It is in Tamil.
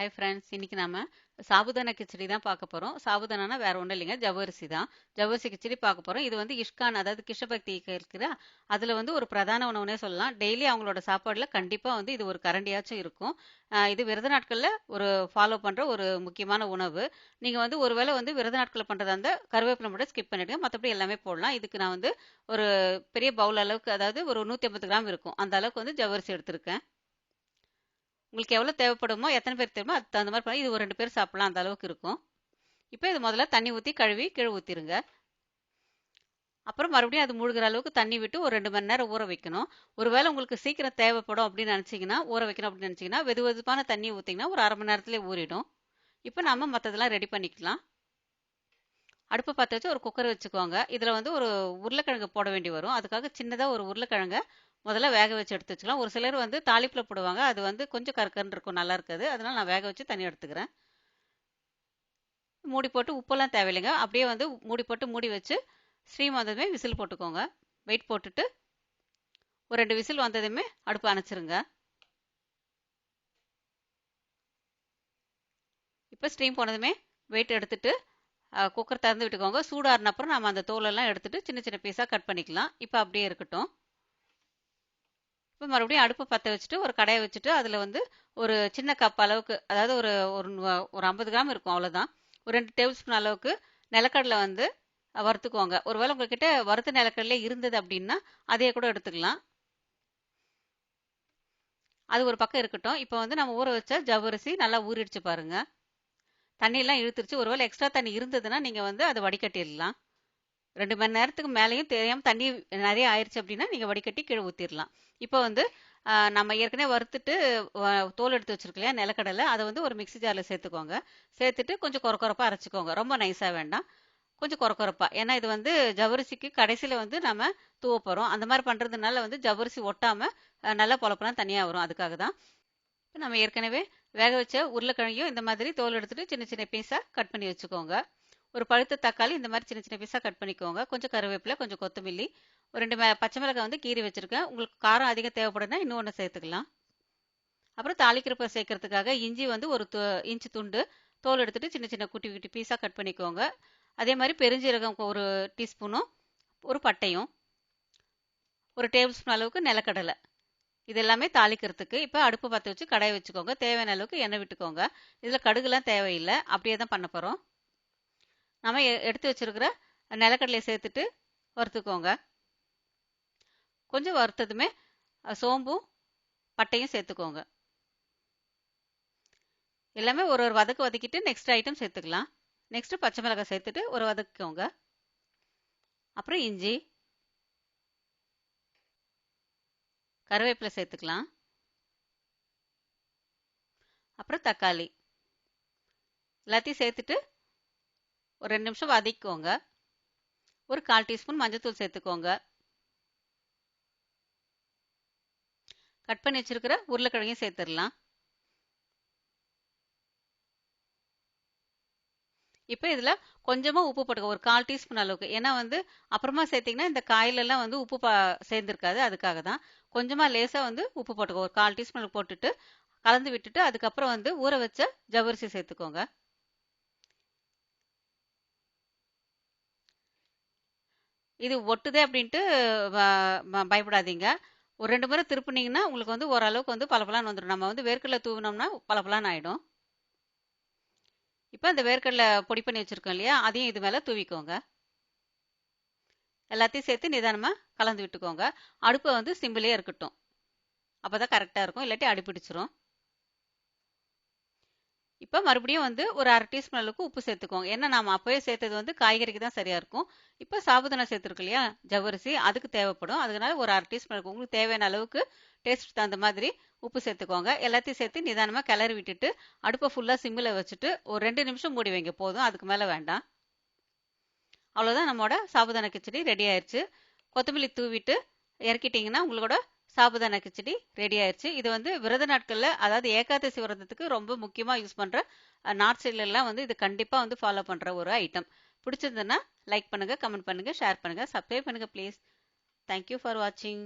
ஹை ஃப்ரெண்ட்ஸ் இன்னைக்கு நாம சாபுதான கிச்சடி தான் பார்க்க போறோம். சாபுதானா வேற ஒன்றும் இல்லைங்க ஜவ்வரிசி தான். ஜவ்வரிசி கிச்சடி பார்க்க போறோம். இது வந்து இஷ்கான் அதாவது கிருஷ்ணபக்தி இருக்கிற அதுல வந்து ஒரு பிரதான உணவுனே சொல்லலாம். டெய்லி அவங்களோட சாப்பாடுல கண்டிப்பா வந்து இது ஒரு கரண்டியாச்சும் இருக்கும். இது விரத நாட்கள்ல ஒரு ஃபாலோ பண்ற ஒரு முக்கியமான உணவு. நீங்க வந்து ஒருவேளை வந்து விரத நாட்கள் பண்றதா இருந்தால் கருவேப்பிலை மட்டும் ஸ்கிப் பண்ணிடுங்க. மற்றபடி எல்லாமே போடலாம். இதுக்கு நான் வந்து ஒரு பெரிய பவுல் அளவுக்கு அதாவது ஒரு நூத்தி ஐம்பது கிராம் இருக்கும். அந்த அளவுக்கு வந்து ஜவ்வரிசி எடுத்திருக்கேன். உங்களுக்கு எவ்வளோ தேவைப்படுமோ எத்தனை பேர் தேவைமோ அதுக்கு தகுந்த மாதிரி பண்ணி இது ஒரு ரெண்டு பேர் சாப்பிடலாம் அந்த அளவுக்கு இருக்கும். இப்போ இது முதல்ல தண்ணி ஊற்றி கழுவி கீழே ஊற்றிருங்க அப்புறம் மறுபடியும் அது மூழ்கிற அளவுக்கு தண்ணி விட்டு ஒரு ரெண்டு மணி நேரம் ஊற வைக்கணும். ஒருவேளை உங்களுக்கு சீக்கிரம் தேவைப்படும் அப்படின்னு நினச்சிங்கன்னா ஊற வைக்கணும் அப்படின்னு நினச்சிங்கன்னா வெது வெதுப்பான தண்ணி ஊற்றிங்கன்னா ஒரு அரை மணி நேரத்துலேயே ஊறிடும். இப்போ நாம மற்றதெல்லாம் ரெடி பண்ணிக்கலாம். அடுப்பை பற்ற வச்சு ஒரு குக்கர் வச்சுக்கோங்க. இதில் வந்து ஒரு உருளைக்கிழங்கு போட வேண்டி வரும். அதுக்காக சின்னதாக ஒரு உருளைக்கிழங்கை முதல்ல வேக வச்சு எடுத்து வச்சுக்கலாம். ஒரு சிலர் வந்து தாளிப்பில் போடுவாங்க. அது வந்து கொஞ்சம் கற்கன்னு இருக்கும். நல்லா இருக்காது. அதனால நான் வேக வச்சு தனியாக எடுத்துக்கிறேன். மூடி போட்டு உப்பெல்லாம் தேவையில்லைங்க. அப்படியே வந்து மூடி போட்டு மூடி வச்சு ஸ்டீம் வந்ததுமே விசில் போட்டுக்கோங்க. வெயிட் போட்டுட்டு ஒரு ரெண்டு விசில் வந்ததுமே அடுப்பு அணைச்சிருங்க. இப்போ ஸ்டீம் போனதுமே வெயிட் எடுத்துட்டு குக்கர் திறந்து விட்டுக்கோங்க. சூடாறின அப்புறம் நம்ம அந்த தோலெல்லாம் எடுத்துட்டு சின்ன சின்ன பீஸாக கட் பண்ணிக்கலாம். இப்போ அப்படியே இருக்கட்டும். இப்போ மறுபடியும் அடுப்பு பற்ற வச்சுட்டு ஒரு கடையை வச்சுட்டு அதில் வந்து ஒரு சின்ன கப் அளவுக்கு அதாவது ஒரு ஒரு ஒரு ஐம்பது கிராம் இருக்கும் அவ்வளோதான் ஒரு ரெண்டு டேபிள் ஸ்பூன் அளவுக்கு நிலக்கடலை வந்து வறுத்துக்கோங்க. ஒருவேளை உங்ககிட்ட வறுத்த நிலக்கடலே இருந்தது அப்படின்னா அதையே கூட எடுத்துக்கலாம். அது ஒரு பக்கம் இருக்கட்டும். இப்போ வந்து நம்ம ஊற வச்ச ஜவ்வரிசி நல்லா ஊறிடுச்சு பாருங்க. தண்ணியெல்லாம் இழுத்துருச்சு. ஒருவேளை எக்ஸ்ட்ரா தண்ணி இருந்ததுன்னா நீங்கள் வந்து அதை வடிகட்டிடலாம். ரெண்டு மணி நேரத்துக்கு மேலேயும் தெரியாமல் தண்ணி நிறைய ஆயிடுச்சு அப்படின்னா நீங்கள் வடிகட்டி கீழே ஊற்றிடலாம் இப்போ வந்து நம்ம ஏற்கனவே வறுத்துட்டு தோல் எடுத்து வச்சிருக்கலையா நிலக்கடலை அதை வந்து ஒரு மிக்சி ஜாரில் சேர்த்துக்கோங்க. சேர்த்துட்டு கொஞ்சம் குறக்குறப்பாக அரைச்சிக்கோங்க. ரொம்ப நைஸாக வேண்டாம். கொஞ்சம் குறக்குறப்பா ஏன்னா இது வந்து ஜவரிசிக்கு கடைசியில் வந்து நம்ம தூவ போகிறோம் அந்த மாதிரி பண்ணுறதுனால வந்து ஜவரிசி ஒட்டாமல் நல்லா பொழப்பெல்லாம் தனியாக வரும். அதுக்காக தான். நம்ம ஏற்கனவே வேக வச்ச உருளைக்கிழங்கையும் இந்த மாதிரி தோல் எடுத்துட்டு சின்ன சின்ன பீஸாக கட் பண்ணி வச்சுக்கோங்க. ஒரு பழுத்த தக்காளி இந்த மாதிரி சின்ன சின்ன பீஸாக கட் பண்ணிக்கோங்க. கொஞ்சம் கருவேப்பிலை கொஞ்சம் கொத்தமல்லி. ஒரு ரெண்டு பச்சை மிளகாய் வந்து கீறி வச்சுருக்கேன். உங்களுக்கு காரம் அதிகம் தேவைப்படுதுன்னா இன்னும் ஒன்று சேர்த்துக்கலாம். அப்புறம் தாளிக்கிறப்ப சேர்க்கறதுக்காக இஞ்சி வந்து ஒரு இன்ச்சு துண்டு தோல் எடுத்துட்டு சின்ன சின்ன குட்டி குட்டி பீஸாக கட் பண்ணிக்கோங்க. அதே மாதிரி பெருஞ்சீரகம் ஒரு டீஸ்பூனும் ஒரு பட்டையும் ஒரு டேபிள் ஸ்பூன் அளவுக்கு நிலக்கடலை. இது எல்லாமே தாளிக்கிறதுக்கு இப்போ அடுப்பு பற்ற வச்சு கடாயை வச்சுக்கோங்க. தேவையான அளவுக்கு எண்ணெய் விட்டுக்கோங்க. இதில் கடுகுலாம் தேவையில்லை. அப்படியே தான் பண்ண போகிறோம் நம்ம எடுத்து வச்சிருக்கிற நிலக்கடலையை சேர்த்துட்டு வறுத்துக்கோங்க. கொஞ்சம் வறுத்ததுமே சோம்பும் பட்டையும் சேர்த்துக்கோங்க. எல்லாமே ஒரு ஒரு வதக்கு வதக்கிட்டு நெக்ஸ்ட் ஐட்டம் சேர்த்துக்கலாம். நெக்ஸ்ட் பச்சை மிளகாய் சேர்த்துட்டு ஒரு வதக்கிக்கோங்க அப்புறம் இஞ்சி. கருவேப்பிலை சேர்த்துக்கலாம். அப்புறம் தக்காளி. எல்லாத்தையும் சேர்த்துட்டு ஒரு ரெண்டு நிமிஷம் வதக்கிக்கோங்க. ஒரு கால் டீஸ்பூன் மஞ்சத்தூள் சேர்த்துக்கோங்க. கட் பண்ணி வச்சிருக்கிற உருளைக்கிழங்கையும் சேர்த்துடலாம். இப்போ இதில் கொஞ்சமாக உப்பு போட்டுக்க ஒரு கால் டீஸ்பூன் அளவுக்கு. ஏன்னா வந்து அப்புறமா சேர்த்திங்கன்னா இந்த காயிலெல்லாம் வந்து உப்பு பா சேர்ந்துருக்காது. அதுக்காக தான். கொஞ்சமாக லேசாக வந்து உப்பு போட்டுக்கோ ஒரு கால் டீஸ்பூன் போட்டுட்டு கலந்து விட்டுட்டு அதுக்கப்புறம் வந்து ஊற வச்ச ஜவ்வரிசி சேர்த்துக்கோங்க. இது ஒட்டுதே அப்படின்ட்டு பயப்படாதீங்க. ஒரு ரெண்டு முறை திருப்பினீங்கன்னா உங்களுக்கு வந்து ஓரளவுக்கு வந்து பலப்பலான்னு வந்துடும். நம்ம வந்து வேர்க்கடலை தூவினோம்னா பலப்பலான்னு ஆகிடும் இப்போ அந்த வேர்க்கடலை பொடி பண்ணி வச்சுருக்கோம் இல்லையா? அதையும் இது மேலே தூவிக்கோங்க. எல்லாத்தையும் சேர்த்து நிதானமாக கலந்து விட்டுக்கோங்க. அடுப்பை வந்து சிம்பிளே இருக்கட்டும். அப்போ தான் கரெக்டாக இருக்கும். இல்லாட்டி அடிப்பிடிச்சிரும் இப்போ மறுபடியும் வந்து ஒரு அரை டீஸ்பூன் அளவுக்கு உப்பு சேர்த்துக்கோங்க ஏன்னா நம்ம அப்போயே சேர்த்தது வந்து காய்கறிக்கு தான் சரியாக இருக்கும். இப்போ சாபுதானா சேர்த்துருக்கு இல்லையா? ஜவ்வரிசி அதுக்கு தேவைப்படும். அதனால ஒரு அரை டீஸ்பூன் இருக்கும் உங்களுக்கு தேவையான அளவுக்கு டேஸ்ட் தகுந்த மாதிரி உப்பு சேர்த்துக்கோங்க. எல்லாத்தையும் சேர்த்து நிதானமாக கிளறி விட்டுட்டு அடுப்பை ஃபுல்லாக சிம்மில் வச்சுட்டு ஒரு ரெண்டு நிமிஷம் மூடி வைங்க. போதும். அதுக்கு மேலே வேண்டாம். அவ்வளோதான் நம்மளோட சாபுதான கிச்சடி ரெடி ஆயிடுச்சு கொத்தமல்லி தூவிட்டு இறக்கிட்டிங்கன்னா உங்களோட சாபுதானா கிச்சடி ரெடி ஆயிடுச்சு இது வந்து விரத நாட்களில் அதாவது ஏகாதசி விரதத்துக்கு ரொம்ப முக்கியமாக யூஸ் பண்ணுற நார்த் சைட்லலாம் வந்து இது கண்டிப்பாக வந்து ஃபாலோ பண்ணுற ஒரு ஐட்டம் பிடிச்சிருந்ததுன்னா லைக் பண்ணுங்கள் கமெண்ட் பண்ணுங்கள் ஷேர் பண்ணுங்கள் சப்ஸ்கிரைப் பண்ணுங்கள் ப்ளீஸ் தேங்க்யூ ஃபார் வாட்சிங்